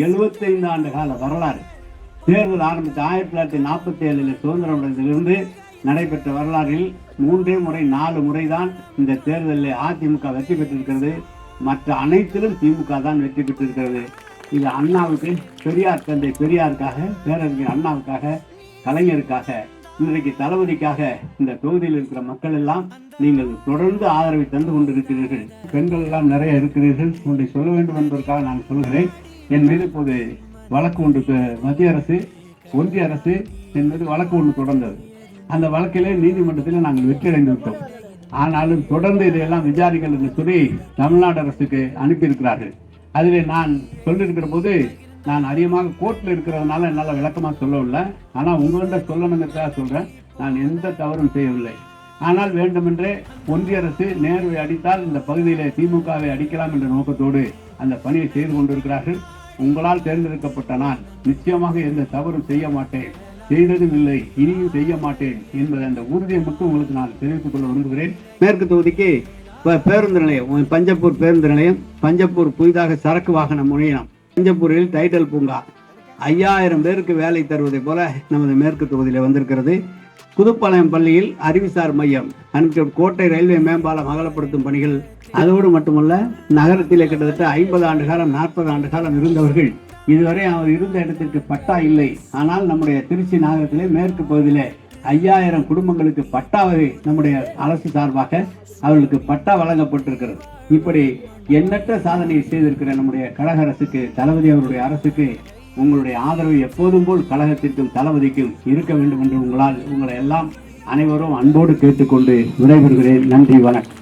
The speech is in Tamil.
75 ஆண்டு கால வரலாறு. தேர்தல் ஆரம்பித்து ஆயிரத்தி தொள்ளாயிரத்தி நாற்பத்தி ஏழில் சுதந்திரம் அடைந்ததிலிருந்து நடைபெற்ற வரலாறில் மூன்றே முறை நாலு முறைதான் இந்த தேர்தலில் அதிமுக வெற்றி பெற்றிருக்கிறது. மற்ற அனைத்திலும் திமுக தான் வெற்றி பெற்றிருக்கிறது. இது அண்ணாவுக்கு பெரியார் தந்தை பெரியாருக்காக பேரறிஞர் அண்ணாவுக்காக கலைஞருக்காக இன்றைக்கு தளபதிக்காக இந்த தொகுதியில் இருக்கிற மக்கள் எல்லாம் நீங்கள் தொடர்ந்து ஆதரவை தந்து கொண்டிருக்கிறீர்கள். பெண்கள் எல்லாம் நிறைய இருக்கிறீர்கள். ஒன்றை சொல்ல வேண்டும் என்பதற்காக நான் சொல்கிறேன். என் மீது இப்போது வழக்கு ஒன்று மத்திய அரசு ஒன்றிய அரசு என் மீது வழக்கு ஒன்று தொடர்ந்தது. அந்த வழக்கிலே நீதிமன்றத்தில் நாங்கள் வெற்றி அடைந்து விட்டோம். ஆனாலும் தொடர்ந்து இதையெல்லாம் விசாரிகள் என்று சொல்லி தமிழ்நாடு அரசுக்கு அனுப்பியிருக்கிறார்கள். அதிலே நான் சொல்லியிருக்கிற போது நான் அதிகமாக கோர்ட்டில் இருக்கிறதுனால என்னால் விளக்கமாக சொல்லவில்லை. ஆனால் உங்கள்கிட்ட சொல்லணுங்கிறதுக்காக சொல்கிறேன் நான் எந்த தவறும் செய்யவில்லை. ஆனால் வேண்டுமென்றே ஒன்றிய அரசு நேருவை அடித்தால் இந்த பகுதியிலே திமுகவை அடிக்கலாம் என்ற நோக்கத்தோடு அந்த பணியை செய்து கொண்டிருக்கிறார்கள். உங்களால் தேர்ந்தெடுக்கப்பட்ட நான் நிச்சயமாக எந்த தவறும் செய்ய மாட்டேன். செய்ததும் இல்லை இனியும் செய்ய மாட்டேன் என்பதை அந்த உறுதியை மட்டும் உங்களுக்கு நான் தெரிவித்துக் கொள்ள விரும்புகிறேன். மேற்கு தொகுதிக்கு பேருந்து நிலையம் பஞ்சப்பூர் பேருந்து நிலையம் பஞ்சப்பூர் புதிதாக சரக்கு வாகன முனையம் பஞ்சப்பூரில் டைட்டல் பூங்கா. ஐயாயிரம் பேருக்கு வேலை தருவதை போல நமது மேற்கு தொகுதியில் வந்திருக்கிறது. புதுப்பாளையம் பள்ளியில் அறிவுசார் மையம் அனுப்பிய கோட்டை ரயில்வே மேம்பாலம் அகலப்படுத்தும் பணிகள் அதோடு மட்டுமல்ல நகரத்திலே கிட்டத்தட்ட ஐம்பது ஆண்டு காலம் நாற்பது ஆண்டு காலம் இருந்தவர்கள். இதுவரை அவர் இருந்த இடத்திற்கு பட்டா இல்லை. ஆனால் நம்முடைய திருச்சி நகரத்திலே மேற்கு பகுதியில் ஐயாயிரம் குடும்பங்களுக்கு பட்டாவை நம்முடைய அரசு சார்பாக அவர்களுக்கு பட்டா வழங்கப்பட்டிருக்கிறது. இப்படி எண்ணற்ற சாதனையை செய்திருக்கிற நம்முடைய கழக அரசுக்கு தளபதி அவருடைய அரசுக்கு உங்களுடைய ஆதரவு எப்போதும் போல் கழகத்திற்கும் தளபதிக்கும் இருக்க வேண்டும் என்று உங்களால் உங்களை எல்லாம் அனைவரும் அன்போடு கேட்டுக்கொண்டு விடைபெறுகிறேன். நன்றி வணக்கம்.